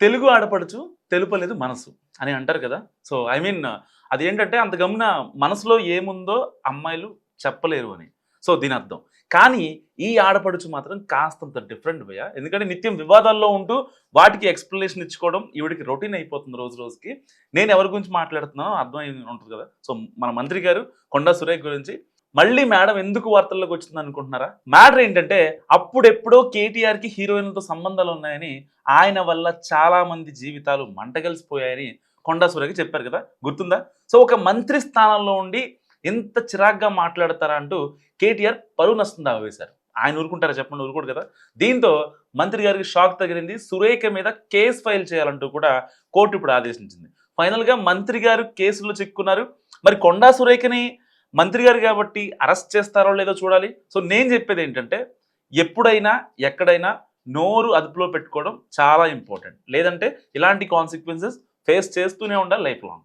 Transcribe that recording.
తెలుగు ఆడపడుచు తెలుపలేదు మనసు అని అంటారు కదా. సో ఐ మీన్ అదేంటంటే అంత గమన మనసులో ఏముందో అమ్మాయిలు చెప్పలేరు అని. సో దీని అర్థం. కానీ ఈ ఆడపడుచు మాత్రం కాస్తంత డిఫరెంట్ భయ ఎందుకంటే నిత్యం వివాదాల్లో ఉంటూ వాటికి ఎక్స్ప్లెనేషన్ ఇచ్చుకోవడం ఈవిడికి రొటీన్ అయిపోతుంది రోజు రోజుకి. నేను ఎవరి గురించి మాట్లాడుతున్నానో అర్థం ఉంటుంది కదా. సో మన మంత్రి గారు కొండా సురేఖ్ గురించి మళ్ళీ మేడం ఎందుకు వార్తల్లోకి వచ్చింది అనుకుంటున్నారా? మ్యాటర్ ఏంటంటే అప్పుడెప్పుడో కేటీఆర్కి హీరోయిన్లతో సంబంధాలు ఉన్నాయని ఆయన వల్ల చాలా మంది జీవితాలు మంటగలిసిపోయాయని కొండా సురేఖ చెప్పారు కదా? గుర్తుందా? సో ఒక మంత్రి స్థానంలో ఉండి ఎంత చిరాగ్గా మాట్లాడతారా అంటూ కేటీఆర్ పరువు నష్టం దావా వేశారు ఆయన ఊరుకుంటారా చెప్పండి ఊరుకోడు కదా? దీంతో మంత్రి గారికి షాక్ తగిలింది సురేఖ మీద కేసు ఫైల్ చేయాలంటూ కూడా కోర్టు ఇప్పుడు ఆదేశించింది. ఫైనల్గా మంత్రి గారు కేసులో చిక్కున్నారు. మరి కొండా సురేఖని మంత్రి గారు కాబట్టి అరెస్ట్ చేస్తారో లేదో చూడాలి. సో నేను చెప్పేది ఏంటంటే ఎప్పుడైనా ఎక్కడైనా నోరు అదుపులో పెట్టుకోవడం చాలా ఇంపార్టెంట్. లేదంటే ఇలాంటి కాన్సిక్వెన్సెస్ ఫేస్ చేస్తూనే ఉండాలి లైఫ్ లాంగ్